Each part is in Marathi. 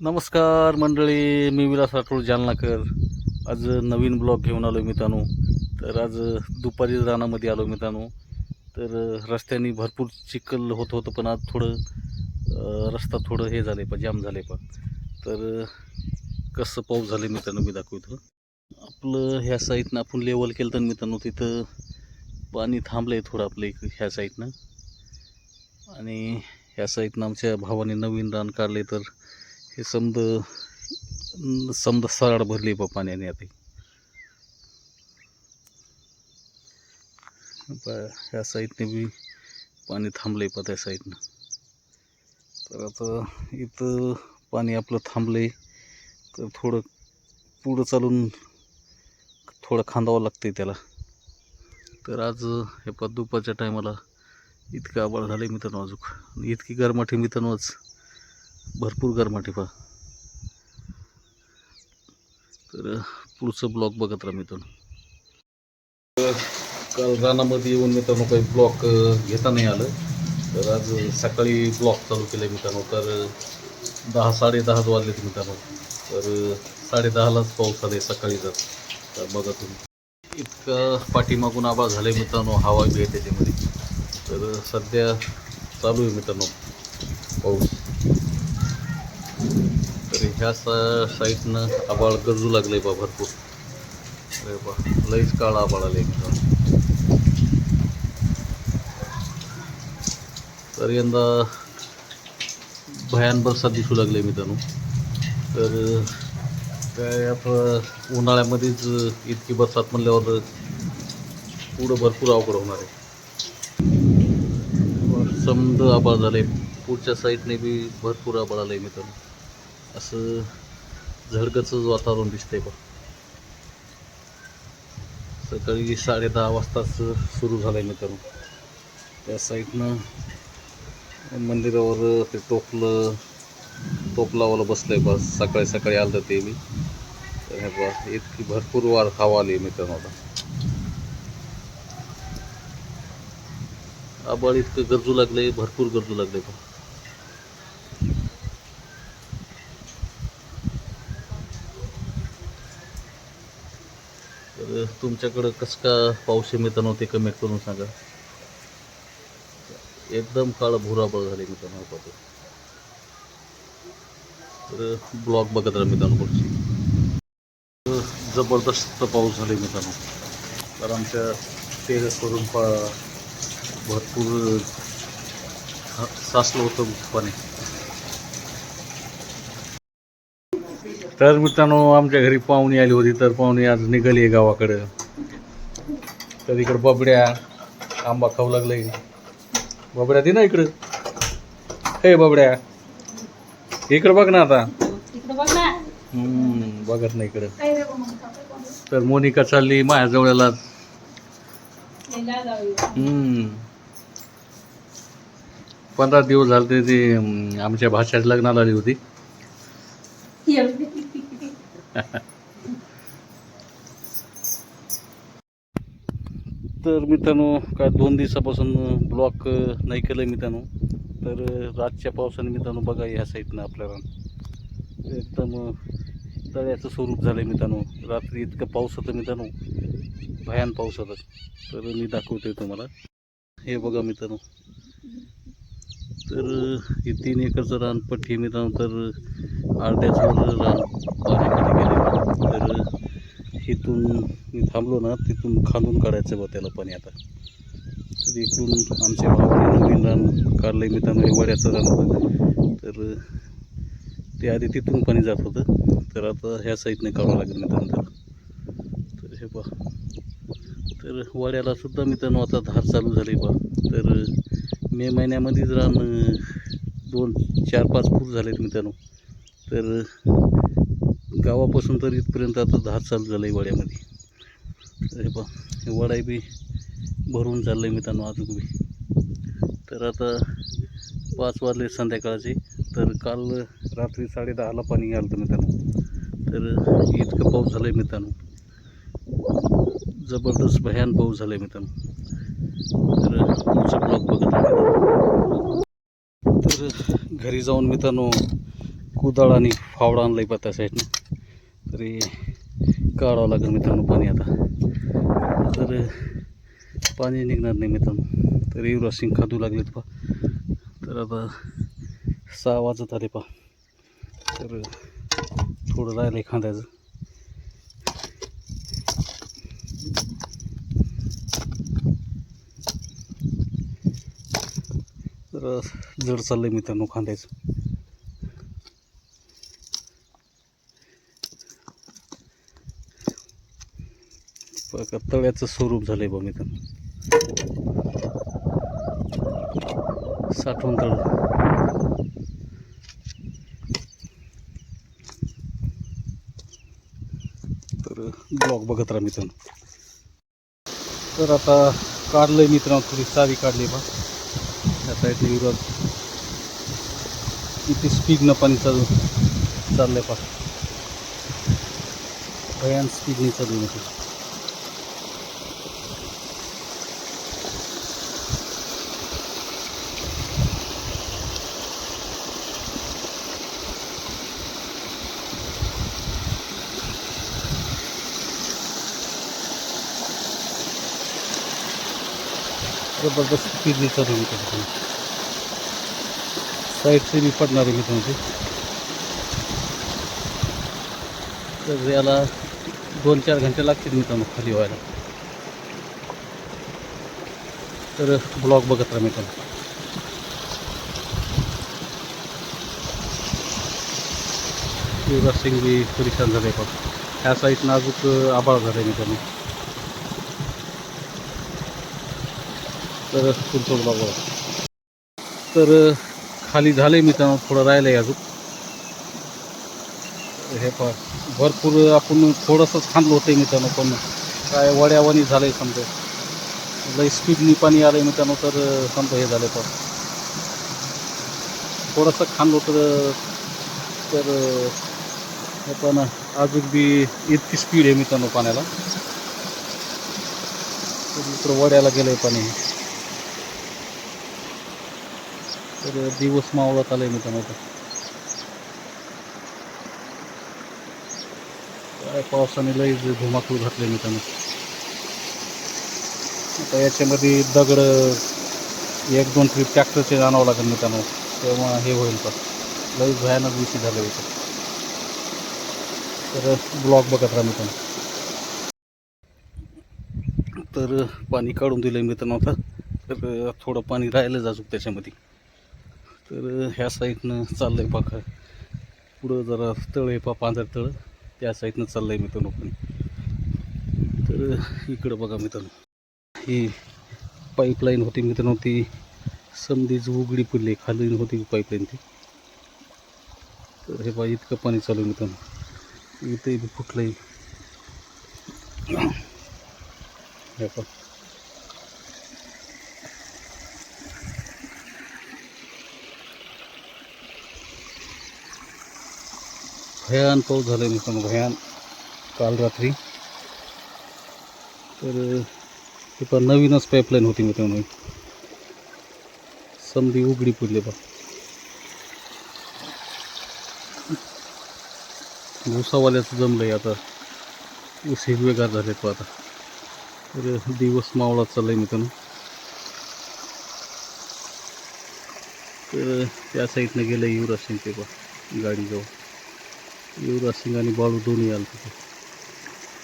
नमस्कार मंडळी मी विलास राठोड जालनाकर. आज नवीन ब्लॉग घेऊन आलो मित्रांनो. तर आज दुपारी रानामध्ये आलो मित्रांनो. तर रस्त्याने भरपूर चिखल होत होतं पण आज थोडं रस्ता थोडं हे झालं पण जाम झाले पण. तर कसं पाऊस झालं मित्रांनो मी दाखवतो. आपलं ह्या साईडनं आपण लेवल केलं तर मित्रांनो तिथं पाणी थांबलं आहे थोडं आपलं इकडे ह्या साईडनं. आणि ह्या साईडनं आमच्या भावाने नवीन रान काढले तर हे समद समद सराड भरली बा पाण्याने आता. ह्या साईडने बी पाणी थांबलंय पा त्या साईडनं. तर आता इथं पाणी आपलं थांबलंय. तर थोडं पुढं चालून थोडं खांदावं लागतंय त्याला. तर आज हे पा दुपारच्या टायमाला इतकं आबाळ झालं आहे मित्रांनो अजून. इतकी गरमाठी मित्रांनोच भरपूर गरमाटी पहा. तर पुढचं ब्लॉक बघत राहा मित्रांनो. काल रानामध्ये येऊन मित्रांनो काही ब्लॉक घेता नाही आलं. तर आज सकाळी ब्लॉक चालू केलं मित्रांनो. तर दहा साडे दहाच वाजलेत मित्रांनो. तर साडे दहालाच पाऊस आले सकाळी जात तर बघा तुम्ही. इतकं पाठीमागून आभाळ झाले मित्रांनो हवा बी आहे त्याच्यामध्ये. तर सध्या चालू आहे मित्रांनो पाऊस. ह्या सा साईडनं आबाळ गरजू लागले बा भरपूर. अरे बा लईच काळ आबाळ आले तर यंदा भयान बरसात दिसू लागले मित्रांनो तर काय आता उन्हाळ्यामध्येच इतकी बरसात म्हणल्यावर पुढं भरपूर अवघड होणार आहे. समद आबाळ झाले पुढच्या साईडने बी भरपूर आबाळ आलं आहे मित्रांनो असं झडकंच वातावरण दिसतंय बघ. सकाळी साडे दहा वाजताच सुरू झालं आहे मित्रांनो. त्या साईडनं मंदिरावर ते टोपलं टोपलावालं बसलं आहे बस सकाळी सकाळी आलं ते मी. तर हे बस इतकी भरपूर वार हवा आली मित्रांनो आता. आबाळ इतकं गरजू लागले भरपूर गरजू लागले बा तर तुमच्याकडं कसं का पाऊस आहे मित्रांनो ते कमेंट करून सांगा? एकदम काळ भुराबळ झाले मित्रांनो पाहतो तर ब्लॉग बघत राहा मित्रांनो पुढची. जबरदस्त पाऊस झाले मित्रांनो. तर आमच्या टेरेस करून पा भरपूर साचलं होतं पाणी. तर मित्रांनो आमच्या घरी पाहुणी आली होती तर पाहुणी आज निघाली आहे गावाकडं. तर इकडं बबड्या आंबा खाऊ लागले बबड्या दे ना इकडं. हे बबड्या. इकडं बघ ना आता. बघत नाही इकडं. तर मोनिका चालली जाऊया. हम्म. पंधरा दिवस झाले ते आमच्या भाषेत लग्नाला आली होती. तर मित्रांनो काय दोन दिवसापासून ब्लॉक नाही केलं मित्रांनो. तर रातच्या पावसाने मित्रांनो बघा ह्या साईडनं आपल्याला एकदम तळ्याचं स्वरूप झालं आहे मित्रांनो. रात्री इतकं पाऊस होतं मित्रांनो. भयान पाऊस होता. तर मी दाखवतोय तुम्हाला. हे बघा मित्रांनो. तर हे तीन एकरचं रान पट्टी आहे मित्रांनो तर अर्ध्याचं रान पाण्याखाली गेले. तर इथून मी थांबलो ना तिथून खालून काढायचं बा त्याला पाणी आता. तर इकडून आमच्या भावाने नवीन रान काढलं आहे मित्रांनो हे वड्याचं रान होतं तर ते आधी तिथून पाणी जात होतं. तर आता ह्या साईडने काढावं लागेल मित्रांनो त्याला तर हे पहा. तर वाड्याला सुद्धा मित्रांनो आता धार चालू झाली बा. तर मे महिन्यामध्येच रान दोन चार पाच फूट झालेत मित्रांनो. तर गावापासून तर इथपर्यंत आता दहा चालू झालं आहे वाड्यामध्ये. अरे पहा हे बी भरून चाललं आहे मित्रांनो अजून बी. तर आता पाच वाजले संध्याकाळचे तर काल रात्री साडे दहाला पाणी आलं होतं मित्रांनो. तर इतकं पाऊस झालं आहे मित्रांनो. जबरदस्त भयान पाऊस झाला आहे मित्रांनो. तर तुमचा ब्लॉग बघत राहा. तर घरी जाऊन मित्रांनो कुदाळ आणि फावडा आणलाय आहे त्या साईडनं. तरी काढावं लागेल मित्रांनो पाणी आता. जर पाणी निघणार नाही मित्रांनो. तर युवराज सिंग खादू लागलेत पा तर आता सहा वाजत आले पा तर थोडं राहिलं आहे खांद्याचं. जड चाललंय मित्रांनो खांद्याचं. तळ्याचं स्वरूप झालंय बा मित्रांनो. साठवण तळ. तर ब्लॉग बघत राहा मित्रांनो. तर आता काढलंय मित्रांनो थोडी सारी काढली बा त्या साईडने विरोध किती स्पीडनं पाणी चालू चाललं आहे पा भयान स्पीडने चालू आहे जबरदस्त स्पीडने चालू आहे मित्रांनो साईडचे मी पडणार आहे मित्रांनो. तर याला दोन चार घंटे लागतील मित्रांनो खाली व्हायला. तर ब्लॉग बघत राहा मित्रांनो. युवराज सिंग मी परेशान झाले बघ. ह्या साईडनं अजून आबाळ झालं मित्रांनो. तर पुढचं बघा. तर खाली झाले मित्रांनो थोडं राहिलं आहे अजून. हे पहा भरपूर आपण थोडंसंच खांदलं होतं मित्रांनो पण काय वड्यावानी झालं आहे समजा. लई स्पीडनी पाणी आलं आहे मित्रांनो तर समजा हे झालं पण थोडंसं खांदलं तर तर हे पण अजून बी इतकी स्पीड आहे मित्रांनो पाण्याला. तर वड्याला गेलं आहे पाणी. तर दिवस मावळत आलाय मित्रांनो आता. काय पावसाने लई धुमाकूळ घातले मित्रांनो. आता याच्यामध्ये दगड एक दोन ट्रीप ट्रॅक्टरचे आणावं लागेल मित्रांनो. तेव्हा हे होईल का लई भयानक विषय झालं इथं. तर ब्लॉग बघत राहा मित्रांनो. तर पाणी काढून दिलं मित्रांनो आता. तर थोडं पाणी राहिलंच अजून त्याच्यामध्ये. तर ह्या साईडनं चाललं आहे पाखा पुढं जरा तळ आहे पा पांढर तळ. त्या साईडनं चाललं आहे मित्रांनो पण. तर इकडं बघा मित्रांनो. ही पाईपलाईन होती मित्रांनो ती समधीच उघडी पडली. खाली होती पाईपलाईन ती. तर हे बा इतकं पाणी चालू आहे मित्रांनो. इथंही बी फुटलंय. हे पण भयान पाऊस झाला आहे मित्रांनो भयान काल रात्री. तर हे पण नवीनच पाईपलाईन होती मित्रांनो समधी उघडी पडली बा ऊसावाल्याचं जमलंय आता. ऊस हिरवेगार झाले तो आता. तर दिवस मावळा चाललाय मित्रांनो तर त्या साईडनं गेलं युवराज सिंग ते बा गाडीजवळ. युवराज सिंग आणि बाळू दोन्ही आलं तिथे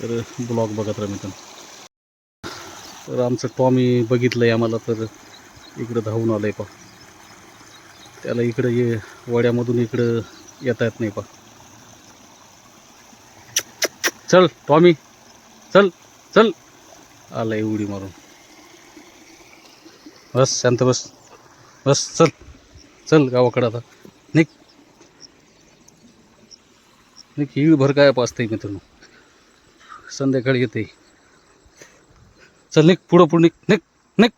तर ब्लॉग बघत राहा मित्रांनो. तर आमचं टॉमी बघितलं आहे आम्हाला तर इकडं धावून आलं आहे पा त्याला इकडं ये वड्यामधून इकडं येता येत नाही पा चल टॉमी चल चल. आलाय उडी मारून. बस शांत बस. बस चल. चल गावाकडं आता. निघ. नाही हिळ भर काय पाचतंय मित्रांनो. संध्याकाळी येते. चल निक पुढं पुढं निक निघ निक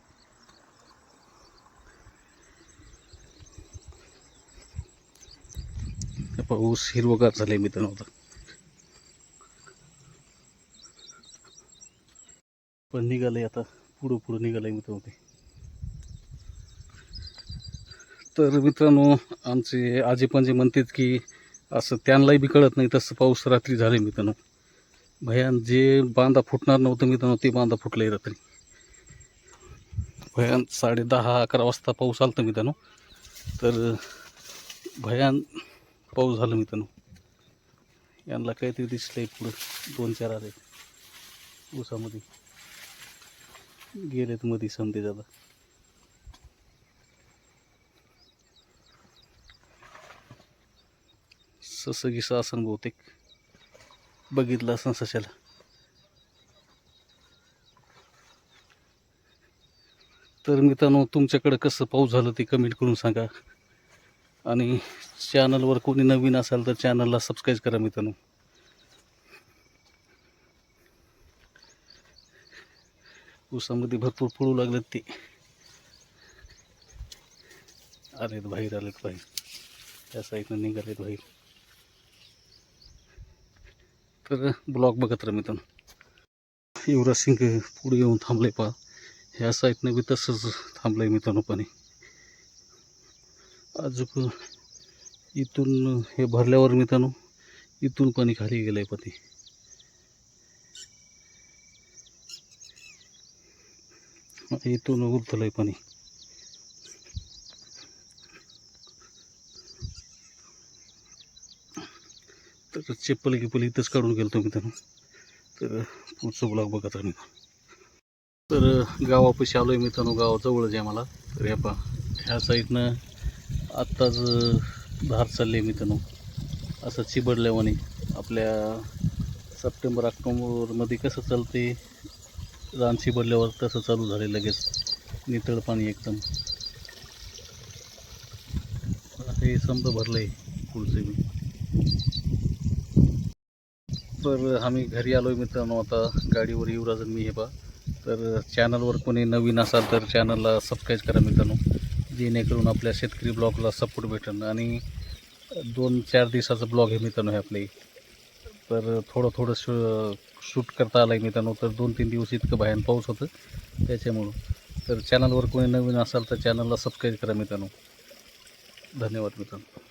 पाऊस हिरवगार झाले मित्रांनो आता. पण निघालंय आता पुढं पुढं निघालंय मित्रांनो ते. तर मित्रांनो आमचे आजी पण जे म्हणतात की असं त्यांनाही बी कळत नाही तसं पाऊस रात्री झाले मित्रांनो. भयान जे बांधा फुटणार नव्हतं मित्रांनो ते बांधा फुटलंय रात्री. भयान साडे दहा अकरा वाजता पाऊस आलता मित्रांनो. तर भयान पाऊस झाला मित्रांनो. यांना काहीतरी दिसलंय पुढं दोन चार आले. ऊसामध्ये. गेलेत मध्ये समजे दादा ससं गिसं असं बहुतेक. बघितलं असं सशाला. तर मित्रांनो तुमच्याकडं कसं पाऊस झालं ते कमेंट करून सांगा. आणि चॅनलवर कोणी नवीन असाल तर चॅनलला सबस्क्राईब करा मित्रांनो. ऊसामध्ये भरपूर फळू लागलेत ते. आलेत बाहेर आलेत बाहेर. त्या साईडनं निघालेत बाहेर. तर ब्लॉग बघत राहा मित्रांनो. युवराज सिंग पुढे येऊन थांबले पहा. ह्या साईडनं बी तसंच थांबलंय मित्रांनो पाणी अजून इथून हे भरल्यावर मित्रांनो इथून पाणी खाली गेलंय पाणी इथून इथून आहे पाणी तर चप्पल गिप्पल इथंच काढून गेलतो मित्रांनो तर पुढचं ब्लॉग बघत राहा तर गावापाशी आलो आहे मित्रांनो गावाजवळच आहे मला. तर या पा ह्या साईडनं आत्ताच धार चालली आहे मित्रांनो असं चिबडल्यावाने आपल्या सप्टेंबर ऑक्टोबरमध्ये कसं चालते रान चिबडल्यावर तसं चालू झाले लगेच. नितळ पाणी एकदम. हे समजा भरलं आहे पुढचं मी तर आम्ही घरी आलो आहे मित्रांनो. आता गाडीवर युवराज मी हे बा तर चॅनलवर कोणी नवीन असाल तर चॅनलला सबस्क्राईब करा मित्रांनो. जेणेकरून आपल्या शेतकरी ब्लॉगला सपोर्ट भेटेल आणि दोन चार दिवसाचं ब्लॉग आहे मित्रांनो हे आपले. तर थोडं थोडं शू शूट करता आलं आहे मित्रांनो. तर दोन तीन दिवस इतकं भयान पाऊस होतं त्याच्यामुळं. तर चॅनलवर कोणी नवीन असाल तर चॅनलला सबस्क्राईब करा मित्रांनो. धन्यवाद मित्रांनो.